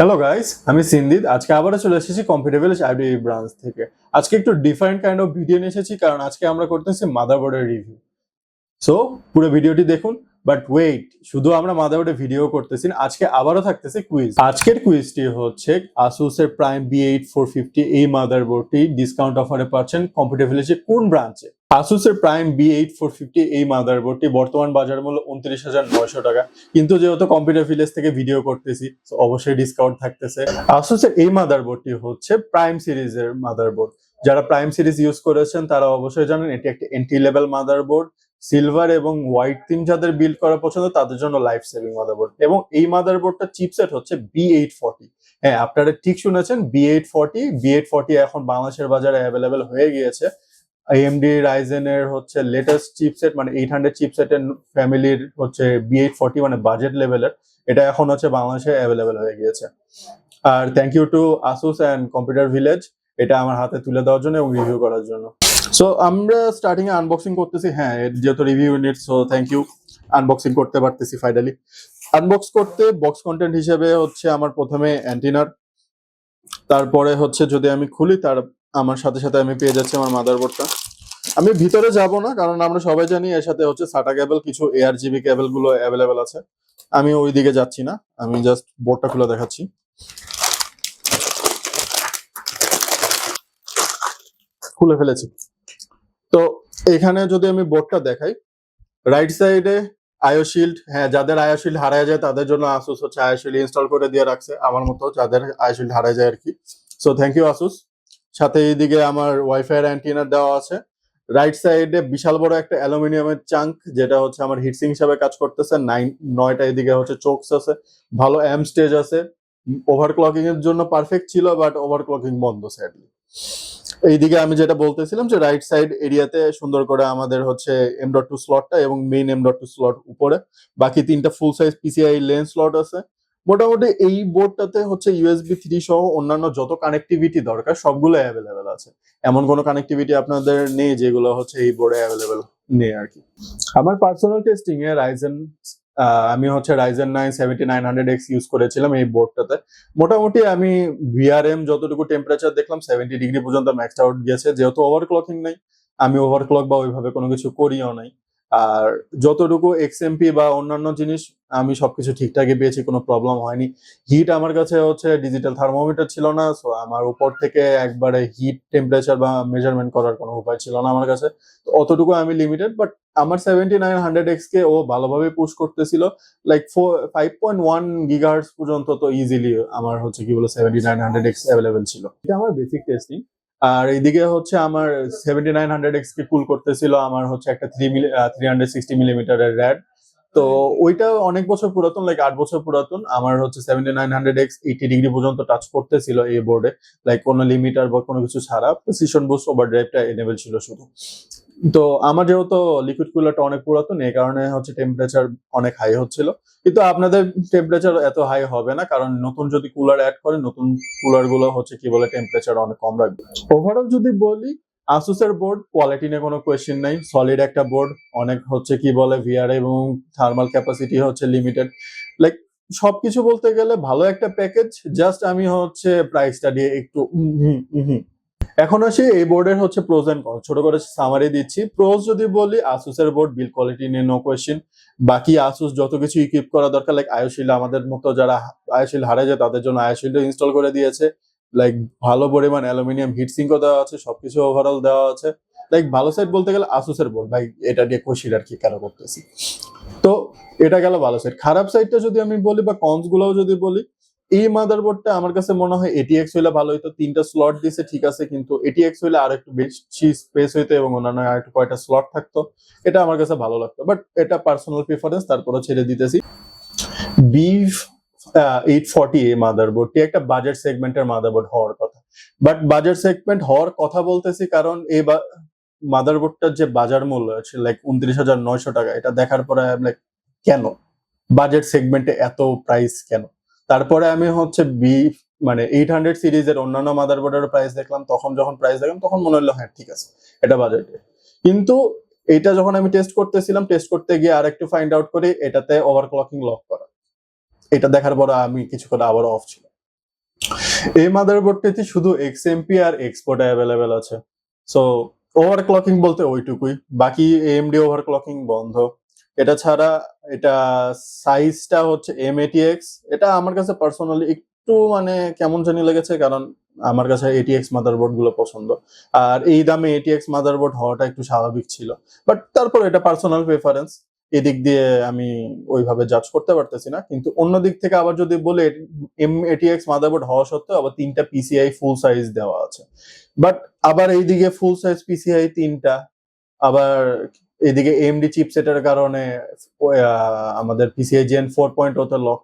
Hello guys আমি সিন্দিদ আজকে আবারও চলে এসেছি কম্পিটেবল আইডি ব্রাঞ্চ থেকে। আজকে একটু ডিফারেন্ট কাইন্ড অফ ভিডিও নিয়ে এসেছি, কারণ আজকে আমরা করতেছি মাদারবোর্ডের রিভিউ সো পুরো ভিডিওটি দেখুন। বাট ওয়েট, শুধু আমরা মাদারবোর্ডে ভিডিও করতেছি আজকে আবারও থাকতেছে কুইজ। আজকের কুইজটি হচ্ছে আসুসের prime B eight four fifty এই মাদারবোর্ডটি ডিসকাউন্ট অফারে পাচ্ছেন কম্পিটেবিলিটির কোন ব্রাঞ্চে আসুসের prime B eight four fifty এই মাদারবোর্ডটি বর্তমান বাজার মূল্য উনত্রিশ হাজার নয়শো টাকা। কিন্তু যেহেতু কম্পিউটার ভিলেজ থেকে ভিডিও করতেছি অবশ্যই ডিসকাউন্ট থাকতেছে। আসুসের এই মাদারবোর্ডটি হচ্ছে প্রাইম সিরিজের মাদারবোর্ড। যারা প্রাইম সিরিজ ইউজ করেছেন, তারা অবশ্যই জানেন, এটি একটি এন্ট্রি লেভেল মাদারবোর্ড। সিলভার এবং হোয়াইট থিম যাদের বিল্ড করা পছন্দ, তাদের জন্য লাইফ সেভিং মাদারবোর্ড এবং এই মাদারবোর্ডটা চিপসেট হচ্ছে বি এইট ফর্টি হ্যাঁ আপনারা ঠিক শুনেছেন B eight forty B eight forty এখন বাংলাদেশের বাজারে অ্যাভেলেবেল হয়ে গিয়েছে। এএমডি রাইজেন এর হচ্ছে লেটেস্ট চিপসেট মানে এইট হান্ড্রেড চিপসেটের ফ্যামিলির হচ্ছে বি এইট ফর্টি মানে বাজেট লেভেলের এটা এখন হচ্ছে বাংলাদেশে অ্যাভেলেবেল হয়ে গিয়েছে। আর thank you to Asus and computer village এটা আমার হাতে তুলে দেওয়ার জন্য এবং রিভিউ করার জন্য। সো আমরা স্টার্টিং এ আনবক্সিং করতেছি। হ্যাঁ যেহেতু review unit so thank you unboxing করতে পারতেছি ফাইনালি আনবক্স করতে বক্স কন্টেন্ট হিসেবে হচ্ছে আমার প্রথমে অ্যান্টিনার তারপরে হচ্ছে যদি আমি খুলি, তার আমার সাথে সাথে আমি পেয়ে যাচ্ছি আমার মাদারবোর্ডটা আমি ভিতরে যাব না, কারণ আমরা সবাই জানি এর সাথে হচ্ছে সাটা কেবল কিছু এআর জিবি কেবলগুলো অ্যাভেলেবেল আছে। আমি ওই দিকে যাচ্ছি না, আমি জাস্ট বোর্ডটা খুলে দেখাচ্ছি। খুলে ফেলেছি। তো এখানে যদি আমি বোর্ডটা দেখাই রাইট সাইডে আয়োশিল্ড হ্যাঁ যাদের আয়োশিল্ড হারায় যায় তাদের জন্য আসুস হচ্ছে আয়োশিল্ড ইনস্টল করে দিয়ে রাখছে। আমার মতো যাদের আয়োশিল্ড হারায় যায় আর কি সো থ্যাংক ইউ আসুস সাথে এইদিকে আমার ওয়াইফাই অ্যান্টিনার দেওয়া আছে। রাইট সাইডে বিশাল বড় একটা অ্যালুমিনিয়ামের চাঙ্ক যেটা হচ্ছে আমার হিটসিং হিসাবে কাজ করতেছে। নাইন নয়টা এদিকে হচ্ছে চোকস আছে। ভালো অ্যাম স্টেজ আছে। ওভারক্লকিং এর জন্য পারফেক্ট ছিল বাট ওভারক্লকিং বন্ধ স্যাডলি এইদিকে আমি যেটা বলতেছিলাম যে রাইট সাইড এরিয়াতে সুন্দর করে আমাদের হচ্ছে এম ডট টু স্লটটা এবং main M dot two slot উপরে। বাকি তিনটা full size PCI lane slot আছে। মোটামুটি এই বোর্ডটাতে হচ্ছে ইউএসবি থ্রি সহ অন্যান্য যত কানেক্টিভিটি দরকার, সবগুলো অ্যাভেলেবেল আছে। এমন কোনো কানেক্টিভিটি আপনাদের নেই যেগুলো হচ্ছে এই বোর্ডে অ্যাভেলেবেল নেই আর কি। আমার পার্সোনাল টেস্টিং এ রাইজেন আমি হচ্ছে Ryzen nine seventy nine hundred X use করেছিলাম এই বোর্ডটাতে মোটামুটি আমি ভিআরএম যতটুকু টেম্পারেচার দেখলাম সেভেন্টি ডিগ্রি পর্যন্ত ম্যাক্সড আউট গেছে। যেহেতু ওভার ক্লকিং নেই, আমি ওভারক্লক বা ওইভাবে কোনো কিছু করিও নাই। আর যতটুকু এক্সএমপি বা অন্যান্য জিনিস, আমি সবকিছু ঠিকঠাকই পেয়েছি, কোনো প্রবলেম হয়নি। হিট আমার কাছে হচ্ছে ডিজিটাল থার্মোমিটার ছিল না সো আমার উপর থেকে একবারে হিট টেম্পারেচার বা মেজারমেন্ট করার কোনো উপায় ছিল না আমার কাছে। তো অতটুকু আমি লিমিটেড বাট আমার সেভেন্টি নাইন হান্ড্রেড এক্স কে ও ভালোভাবে পুশ করতেছিল like four five point one gigahertz পর্যন্ত তো ইজিলি আমার হচ্ছে কি বলে seventy nine hundred X available ছিল। এটা আমার বেসিক টেস্টিং আর এইদিকে হচ্ছে আমার সেভেন্টি নাইন হান্ড্রেড এক্স কে কুল করতেছিল আমার হচ্ছে একটা three milli three hundred sixty মিলিমিটারের র্যাড তো ওইটা অনেক বছর পুরাতন লাইক আট বছর পুরাতন। আমার হচ্ছে seventy nine hundred X eighty degree পর্যন্ত টাচ করতেছিল এই বোর্ডে লাইক কোনো লিমিটার বা কোনো কিছু ছাড়া প্রিসিশন বুস্ট ওভার ড্রাইভটা এনেবেল ছিল শুধু। তো আমার যেহেতু লিকুইড কুলারটা অনেক পুরাতন, এই কারণে হচ্ছে টেম্পারেচার অনেক হাই হচ্ছিল। কিন্তু আপনাদের টেম্পারেচার এত হাই হবে না, কারণ নতুন যদি কুলার অ্যাড করেন নতুন কুলারগুলো হচ্ছে কি বলে টেম্পারেচার অনেক কম রাখবে। ওভারঅল যদি বলি আসুসের বোর্ড কোয়ালিটি নিয়ে কোনো কোয়েশ্চেন নাই। সলিড একটা বোর্ড অনেক হচ্ছে কি বলে ভিআর এবং থার্মাল ক্যাপাসিটি হচ্ছে লিমিটেড লাইক সবকিছু বলতে গেলে ভালো একটা প্যাকেজ জাস্ট আমি হচ্ছে প্রাইসটা দিয়ে একটু। এখন আসি, এই বোর্ডের হচ্ছে প্রোজ এন্ড কন ছোট করে সামারি দিচ্ছি। প্রোজ যদি বলি আসুসের বোর্ড বিল কোয়ালিটি নিয়ে নো কোয়েশ্চেন বাকি আসুস যত কিছু ইকুইপ করা দরকার লাইক আয়োশিল আমাদের মতো যারা আয়োশিল হারে যায়, তাদের জন্য আয়োশিল ইনস্টল করে দিয়েছে। লাইক ভালো পরিমাণ অ্যালুমিনিয়াম হিট সিঙ্কও দেওয়া আছে, সবকিছু ওভারঅল দেওয়া আছে। লাইক ভালো সাইড বলতে গেলে আসুসের বোর্ড ভাই, এটা দিয়ে খুশির আর কি কেন করতেছি? তো এটা গেল ভালো সাইড খারাপ সাইডটা যদি আমি বলি বা কনস গুলোও যদি বলি এই মাদারবোর্ডটা আমার কাছে মনে হয় এটিএক্স হইলে ভালো হইতো। তিনটা স্লট দিছে, ঠিক আছে, কিন্তু এটিএক্স হইলে আর একটু বেশি স্পেস হইতো এবং অন্যান্য আর একটু কয়টা স্লট থাকতো। এটা আমার কাছে ভালো লাগতো বাট এটা পার্সোনাল প্রিফারেন্স তারপরে ছেড়ে দিতেছি। বিফ এইট ফর্টি এই মাদারবোর্ডটি একটা বাজেট সেগমেন্টের মাদারবোর্ড হওয়ার কথা। বাট বাজেট সেগমেন্ট হওয়ার কথা বলতেছি কারণ এই মাদারবোর্ডটার যে বাজার মূল্য আছে লাইক উনত্রিশ হাজার নয়শো টাকা, এটা দেখার পরে লাইক কেন? বাজেট সেগমেন্টে এত প্রাইস কেন? তারপরে আমি হচ্ছে বি মানে এইট হান্ড্রেড সিরিজের অন্যান্য মাদারবোর্ডের প্রাইস দেখলাম, তখন যখন প্রাইস দেখলাম, তখন মনে হলো হ্যাঁ ঠিক আছে, এটা বাজেটে কিন্তু এটা যখন আমি টেস্ট করতেছিলাম টেস্ট করতে গিয়ে আর একটু ফাইন্ড আউট করি, এটাতে ওভারক্লকিং লক করা। এটা দেখার পর আমি কিছুক্ষণ আবার অফ ছিল এই মাদারবোর্ডটিতে শুধু এক্স এক্সএমপি আর এক্সপোর্ট অ্যাভেলেবেল আছে। সো ওভারক্লকিং বলতে ওইটুকুই। বাকি এএমডি ওভারক্লকিং বন্ধ। এটা ছাড়া এটা সাইজটা হচ্ছে এম এটা আমার কাছে পার্সোনালি একটু মানে কেমন জানি লেগেছে কারণ আমার কাছে এটিএক্স মাদারবোর্ডগুলো পছন্দ। আর এই দামে এটিএক্স মাদারবোর্ড হওয়াটা একটু স্বাভাবিক ছিল। বাট তারপর এটা পার্সোনাল প্রেফারেন্স এদিক দিয়ে আমি ওইভাবে জাজ করতে পারতেছি না। কিন্তু অন্য দিক থেকে আবার যদি বলে এম এটিএক্স মাদারবোর্ড হওয়া সত্ত্বেও আবার তিনটা পিসিআই ফুল সাইজ দেওয়া আছে। বাট আবার এইদিকে ফুল সাইজ পিসিআই তিনটা। আবার এদিকে এমডি চিপসেটের কারণে আমাদের পিসিআই জেন ফোর পয়েন্ট ওতে লক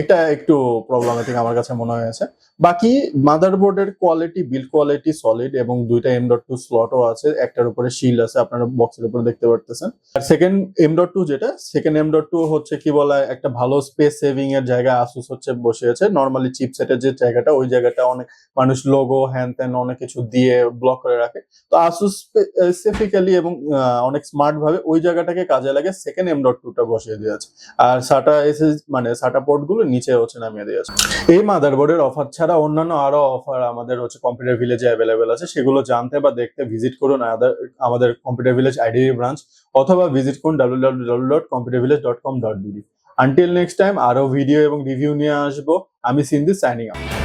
এটা একটু প্রবলেমেটিক আমার কাছে মনে হয়েছে বাকি মাদারবোর্ডের কোয়ালিটি বিল্ড কোয়ালিটি সলিড এবং দুইটা এম ডট টু স্লটও আছে। একটার উপরে শিল আছে, আপনারা বক্সের উপরে দেখতে পারতেছেন। আর সেকেন্ড এম ডট টু যেটা সেকেন্ড এম ডট টু হচ্ছে কি বলা, একটা ভালো স্পেস সেভিং এর জায়গা আসুস হচ্ছে বসে বসিয়েছে নর্মালি চিপসেটের যে জায়গাটা, ওই জায়গাটা অনেক মানুষ লোগো হ্যান ত্যান অনেক কিছু দিয়ে ব্লক করে রাখে। তো আসুস স্পেসিফিক্যালি এবং অনেক স্মার্ট ভাবে ওই জায়গাটাকে কাজে লাগে সেকেন্ড এম ডট টুটা বসিয়ে দিয়েছে। আর সাটা এসএস মানে সাটা পোর্ট গুলো নিচে হচ্ছে নামিয়ে দিয়েছে এই মাদারবোর্ডের অফার ছাড়া অন্যান্য আরও অফার আমাদের হচ্ছে কম্পিউটার ভিলেজে অ্যাভেলেবেল আছে। সেগুলো জানতে বা দেখতে ভিজিট করুন আমাদের কম্পিউটার ভিলেজ আইডি ব্রাঞ্চ অথবা ভিজিট করুন W dot computer dot com until next time আরও ভিডিও এবং রিভিউ নিয়ে আসব। আমি সিন্ধু সাইনিং আউট